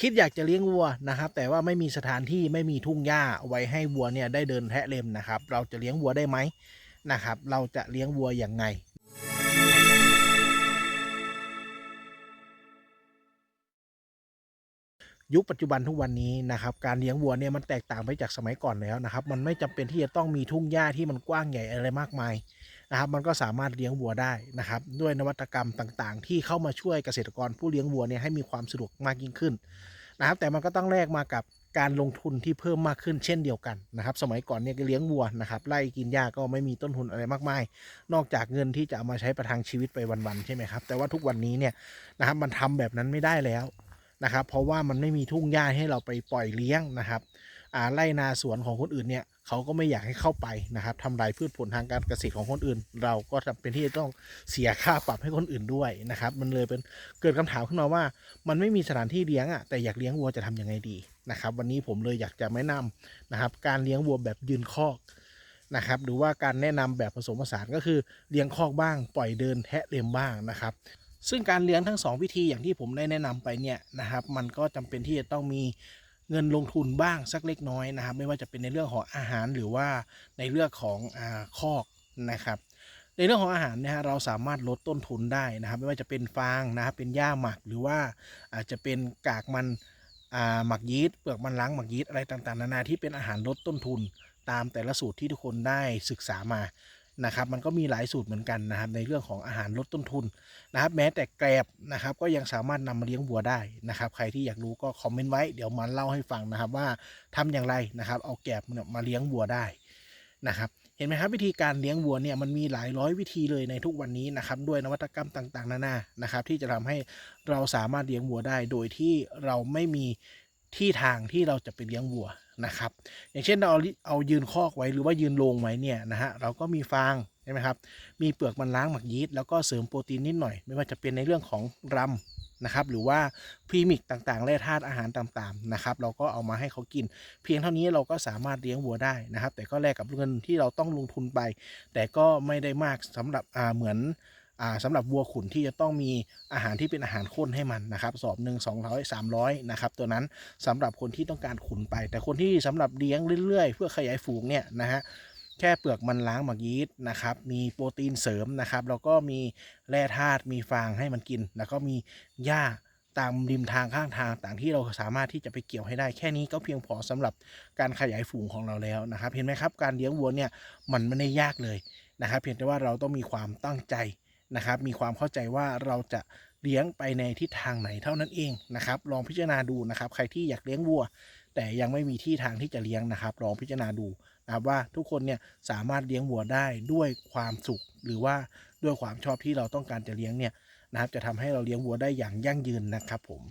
คิดอยากจะเลี้ยงวัวนะครับ แต่ว่าไม่มีสถานที่ไม่มีทุ่งหญ้าไว้ให้วัวเนี่ยได้เดินแทะเล็มนะครับ เราจะเลี้ยงวัวได้ไหมนะครับ เราจะเลี้ยงวัวอย่างไงยุคปัจจุบันทุกวันนี้นะครับการเลี้ยงวัวเนี่ยมันแตกต่างไปจากสมัยก่อนแล้วนะครับ มันไม่จำเป็นที่จะต้องมีทุ่งหญ้าที่มันกว้างใหญ่อะไรมากมาย นะครับมันก็สามารถเลี้ยงวัวได้นะครับ ด้วยนวัตกรรมต่างๆ ที่เข้ามาช่วยเกษตรกรผู้เลี้ยงวัวเนี่ยให้มีความสะดวกมากยิ่งขึ้นนะครับแต่มันก็ต้องแลกมากับการลงทุนที่เพิ่มมากขึ้นเช่นเดียวกันนะครับ สมัยก่อนเนี่ยเลี้ยงวัวนะครับไล่กินหญ้าก็ไม่มีต้นทุนอะไรมากมาย นอกจากเงินที่จะเอามาใช้ประทังชีวิตไปวันๆใช่ไหมครับ แต่ว่าทุกวันนี้เนี่ยนะครับมันทำแบบนั้นไม่ได้แล้วนะครับ เพราะว่ามันไม่มีทุ่งหญ้าให้เราไปปล่อยเลี้ยงนะครับไร่นาสวนของคนอื่นเนี่ย เขาก็ไม่อยากให้เข้าไปนะครับทำลายพืชผลทางการเกษตรของคนอื่น เราก็จำเป็นที่จะต้องเสียค่าปรับให้คนอื่นด้วยนะครับ มันเลยเป็นเกิดคำถามขึ้นมาว่า มันไม่มีสถานที่เลี้ยงอะแต่อยากเลี้ยงวัวจะทำยังไงดีนะครับ วันนี้ผมเลยอยากจะแนะนำนะครับ การเลี้ยงวัวแบบยืนคอกนะครับหรือว่าการแนะนำแบบผสมผสานก็คือเลี้ยงคอกบ้าง ปล่อยเดินแทะเลียมบ้างนะครับ ซึ่งการเลี้ยงทั้งสองวิธีอย่างที่ผมได้แนะนำไปเนี่ยนะครับ มันก็จำเป็นที่จะต้องมี เงินลงทุนบ้างสักเล็กน้อยนะครับ ไม่ว่าจะเป็นในเรื่องของอาหารหรือว่าในเรื่องของอคอกนะครับในเรื่องของอาหารเนี่ยฮะเราสามารถลดต้นทุนได้นะครับ ไม่ว่าจะเป็นฟางนะครับเป็นหญ้าหมักหรือว่าอาจจะเป็นกากมันหมักยีสต์เปลือกมันล้างหมักยีสต์อะไรต่างๆ นานาที่เป็นอาหารลดต้นทุนตามแต่ละสูตรที่ทุกคนได้ศึกษามา นะครับมันก็มีหลายสูตรเหมือนกันนะครับในเรื่องของอาหารลดต้นทุนนะครับแม้แต่แกลบนะครับก็ยังสามารถนำมาเลี้ยงวัวได้นะครับใครที่อยากรู้ก็คอมเมนต์ไว้เดี๋ยวมาเล่าให้ฟังนะครับว่าทำอย่างไรนะครับเอาแกลบเนี่ยมาเลี้ยงวัวได้นะครับเห็นไหมครับวิธีการเลี้ยงวัวเนี่ยมันมีหลายร้อยวิธีเลยในทุกวันนี้นะครับด้วยนวัตกรรมต่างๆนานานะครับที่จะทำให้เราสามารถเลี้ยงวัวได้โดยที่เราไม่มี ที่ทางที่เราจะไปเลี้ยงวัวนะครับ อย่างเช่นเราเอาเอายืนคอกไว้หรือว่ายืนโรงไว้เนี่ยนะฮะเราก็มีฟางใช่ไหมครับมีเปลือกมันล้างหมักยีสต์แล้วก็เสริมโปรตีนนิดหน่อย ไม่ว่าจะเป็นในเรื่องของรำนะครับ หรือว่าพรีมิกต่างๆ แร่ธาตุอาหารต่างๆนะครับ เราก็เอามาให้เขากิน เพียงเท่านี้เราก็สามารถเลี้ยงวัวได้นะครับ แต่ก็แลกกับเงินที่เราต้องลงทุนไป แต่ก็ไม่ได้มากสำหรับเหมือน สำหรับวัวขุนที่จะต้องมีอาหารที่เป็นอาหารข้นให้มันนะครับสอบหนึ่งสองร้อยสามร้อยนะครับตัวนั้นสำหรับคนที่ต้องการขุนไป แต่คนที่สำหรับเลี้ยงเรื่อยๆ เพื่อขยายฝูงเนี่ยนะฮะแค่เปลือกมันล้างหมักยีสต์นะครับ มีโปรตีนเสริมนะครับ แล้วก็มีแร่ธาตุ มีฟางให้มันกิน แล้วก็มีหญ้าตามริมทางข้างทางต่างที่เราสามารถที่จะไปเกี่ยวให้ได้ แค่นี้ก็เพียงพอสำหรับการขยายฝูงของเราแล้วนะครับ เห็นไหมครับ การเลี้ยงวัวเนี่ยมันไม่ได้ยากเลยนะครับ เพียงแต่ว่าเราต้องมีความตั้งใจ นะครับ มีความเข้าใจว่าเราจะเลี้ยงไปในทิศทางไหนเท่านั้นเองนะครับ ลองพิจารณาดูนะครับ ใครที่อยากเลี้ยงวัว แต่ยังไม่มีที่ทางที่จะเลี้ยงนะครับ ลองพิจารณาดูนะครับว่าทุกคนเนี่ยสามารถเลี้ยงวัวได้ด้วยความสุข หรือว่าด้วยความชอบที่เราต้องการจะเลี้ยงเนี่ยนะครับ จะทำให้เราเลี้ยงวัวได้อย่างยั่งยืนนะครับผม